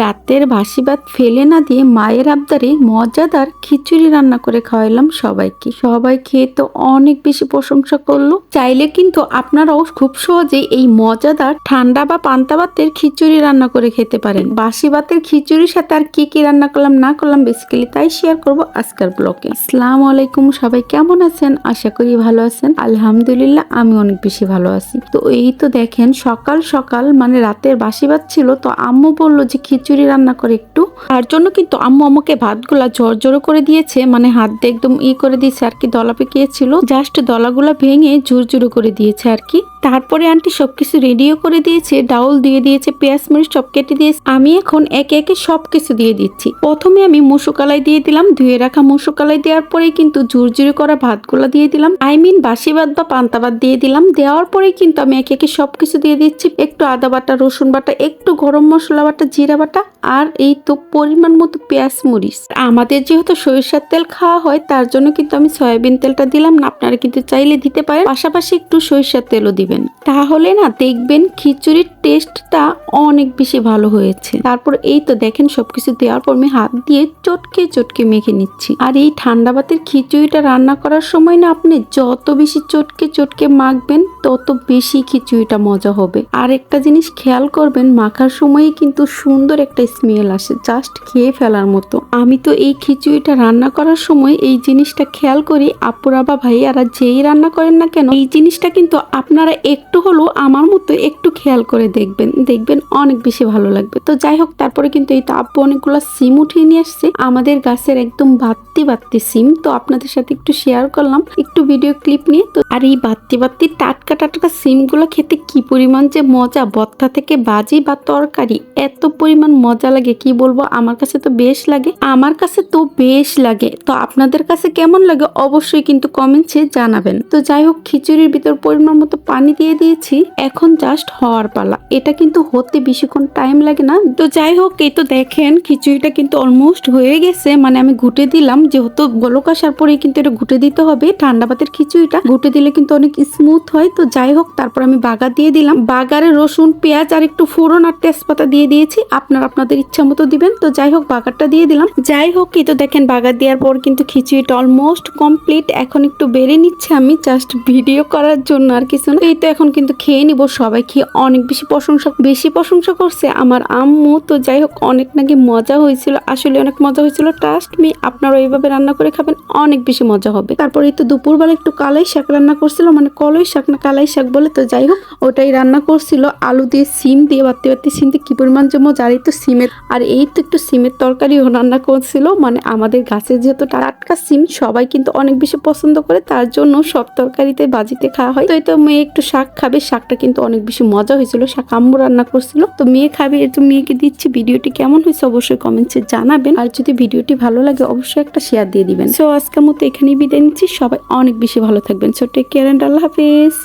রাতের বাসি ভাত ফেলে না দিয়ে মায়ের আবদারে মজাদার খিচুড়ি রান্না করে খাওয়াইলাম সবাইকে। সবাই খেয়ে তো অনেক বেশি প্রশংসা করল। চাইলে কিন্তু আপনারাও খুব সহজেই এই মজাদার ঠান্ডা বা পান্তা ভাতের খিচুড়ি রান্না করে খেতে পারেন। বাসি ভাতের খিচুড়ির সাথে আর কি কি রান্না করলাম, না করলাম বেসিক্যালি তাই শেয়ার করব আজকের ব্লগে আসসালামু আলাইকুম, সবাই কেমন আছেন? আশা করি ভালো আছেন। আলহামদুলিল্লাহ আমি অনেক বেশি ভালো আছি। তো এই তো দেখেন, সকাল সকাল মানে রাতের বাসি ভাত ছিল, তো আম্মু বলল যে খিচুড়ি রান্না করে একটু। তার জন্য কিন্তু আম্মু আমাকে ভাতগুলা ঝরঝরো করে দিয়েছে মানে হাত দিয়ে একদম ই করে দিয়েছে আর কি, দলা পেকিয়েছিল। জাস্ট দলাগুলা ভেঙে ঝুরঝুরো করে দিয়েছে আর কি। তারপরে আন্টি সবকিছু রেডিও করে দিয়েছে, ডাউল দিয়ে দিয়েছে, পেঁয়াজ মরিচ সব কেটে দিয়েছে। আমি এখন একে একে সবকিছু দিয়ে দিচ্ছি। প্রথমে আমি মুসুকালাই দিয়ে দিলাম, ধুয়ে রাখা মুসুকালাই দেওয়ার পরেই কিন্তু ঝুরঝুরি করা ভাতগুলো দিয়ে দিলাম। আই মিন বাসি ভাত বা পান্তা ভাত দিয়ে দিলাম। দেওয়ার পরেই কিন্তু আমি একে একে সবকিছু দিয়ে দিচ্ছি। একটু আদা বাটা, রসুন বাটা, একটু গরম মশলা বাটা, জিরা বাটা Марта আর এই তো পরিমাণ মতো পেঁয়াজ মরিচ। আমাদের যেহেতু সরিষার তেল খাওয়া হয়, তার জন্য কিন্তু আমি সয়াবিন তেলটা দিলাম না, আপনারা কিন্তু চাইলে দিতে পারেন। পাশাপাশি একটু সরিষার তেলও দিবেন। তাহলে না, দেখবেন খিচুড়ির টেস্টটা অনেক বেশি ভালো হয়েছে। তারপর এই তো দেখেন সবকিছু দেওয়ার পর আমি হাত দিয়ে চটকে চটকে মেখে নিচ্ছি। আর এই ঠান্ডা ভাতের খিচুড়িটা রান্না করার সময় না, আপনি যত বেশি চটকে চটকে মাখবেন, তত বেশি খিচুড়িটা মজা হবে। আর একটা জিনিস খেয়াল করবেন, মাখার সময়ই কিন্তু সুন্দর একটা স্মেল আসে জাস্ট খেয়ে ফেলার মতো। আমি তো এই খিচুড়িটা রান্না করার সময় এই জিনিসটা খেয়াল করি, আপুরা বা ভাইয়ারা যেই রান্না করেন না কেন, এই জিনিসটা কিন্তু আপনারা একটু হলেও আমার মতো একটু খেয়াল করে দেখবেন। দেখবেন অনেক বেশি ভালো লাগবে। তো যাই হোক, তারপরে কিন্তু এই তো আব্বু অনেকগুলো সিম উঠিয়ে নিয়ে আসছে। আমাদের গাছের একদম বাত্তি বাত্তি সিম। তো আপনাদের সাথে একটু শেয়ার করলাম, একটু ভিডিও ক্লিপ নিয়ে। তো আর এই বাত্তি বাত্তি টাটকা টাটকা সিমগুলো খেতে কি পরিমাণ যে মজা! বত্তা থেকে বাজি বা তরকারি, এত পরিমাণ মজা লাগে, কি বলব? আমার কাছে তো বেশ লাগে। আমার কাছে তো বেশ লাগে। তো আপনাদের কাছে কেমন লাগে অবশ্যই কিন্তু কমেন্টসে জানাবেন। তো যাই হোক, খিচুড়ির ভিতর পরিমাণ মতো পানি দিয়ে দিয়েছি। এখন জাস্ট হওয়ার পালা। এটা কিন্তু হতে বেশিক্ষণ টাইম লাগে না। তো যাই হোক, এই তো দেখেন, খিচুড়িটা কিন্তু অলমোস্ট হয়ে গেছে। মানে আমি ঘুটে দিলাম। যেহেতু বলক আসার পরে কিন্তু এটা ঘুটে দিতে হবে। ঠান্ডা ভাতের খিচুড়িটা ঘুটে দিলে কিন্তু অনেক স্মুথ হয়। তো যাই হোক, তারপর আমি বাগা দিয়ে দিলাম। বাগারে রসুন, পেঁয়াজ আর একটু ফোড়ন আর তেজপাতা দিয়ে দিয়েছি। আপনার আপনাদের ইচ্ছা মতো দিবেন। তো যাই হোক, বাগারটা দিয়ে দিলাম। যাই হোক, এই তো দেখেন বাগার দেওয়ার পর কিন্তু খিচুড়িটা অলমোস্ট কমপ্লিট এখন একটু বেড়ে নিচ্ছে আমি জাস্ট ভিডিও করার জন্য আর কিছু না। এই তো এখন কিন্তু খেয়ে নিব, সবাই খেয়ে অনেক বেশি প্রশংসা বেশি প্রশংসা করছে আমার আম্মু। তো যাই হোক, অনেক নাকি মজা হয়েছিল, আসলে অনেক মজা হয়েছিল। ট্রাস্ট মি আপনারা এইভাবে রান্না করে খাবেন, অনেক বেশি মজা হবে। তারপরে তো দুপুরবেলা একটু কালাই শাক রান্না করছিল মানে কলই শাক না কালাই শাক বলে, তো যাই হোক, ওটাই রান্না করছিল। আলু দিয়ে সিম দিয়ে বাড়তে বাড়তে সিম দিয়ে কি পরিমাণ আর এই তো সিমের, আর এই তো একটু সিমের তরকারিও রান্না করছিল। মানে আমাদের গাছের যেহেতু টাটকা সিম, সবাই কিন্তু অনেক বেশি পছন্দ করে, তার জন্য সব তরকারিতে বাজিতে খাওয়া হয়। তো এই তো মেয়ে একটু শাক খাবে, শাকটা কিন্তু অনেক বেশি মজা হয়েছিল, শাক আম্মু রান্না করছিল। তো মেয়ে খাবে তো মেয়েকে দিচ্ছি, ভিডিওটি কেমন হয়েছে অবশ্যই কমেন্টসে জানাবেন। আর যদি ভিডিওটি ভালো লাগে, অবশ্যই একটা শেয়ার দিয়ে দিবেন। সো আজকের মতো এখানেই বিদায় নিচ্ছি, সবাই অনেক বেশি ভালো থাকবেন। সো টেক কেয়ার অ্যান্ড আল্লাহ হাফেজ।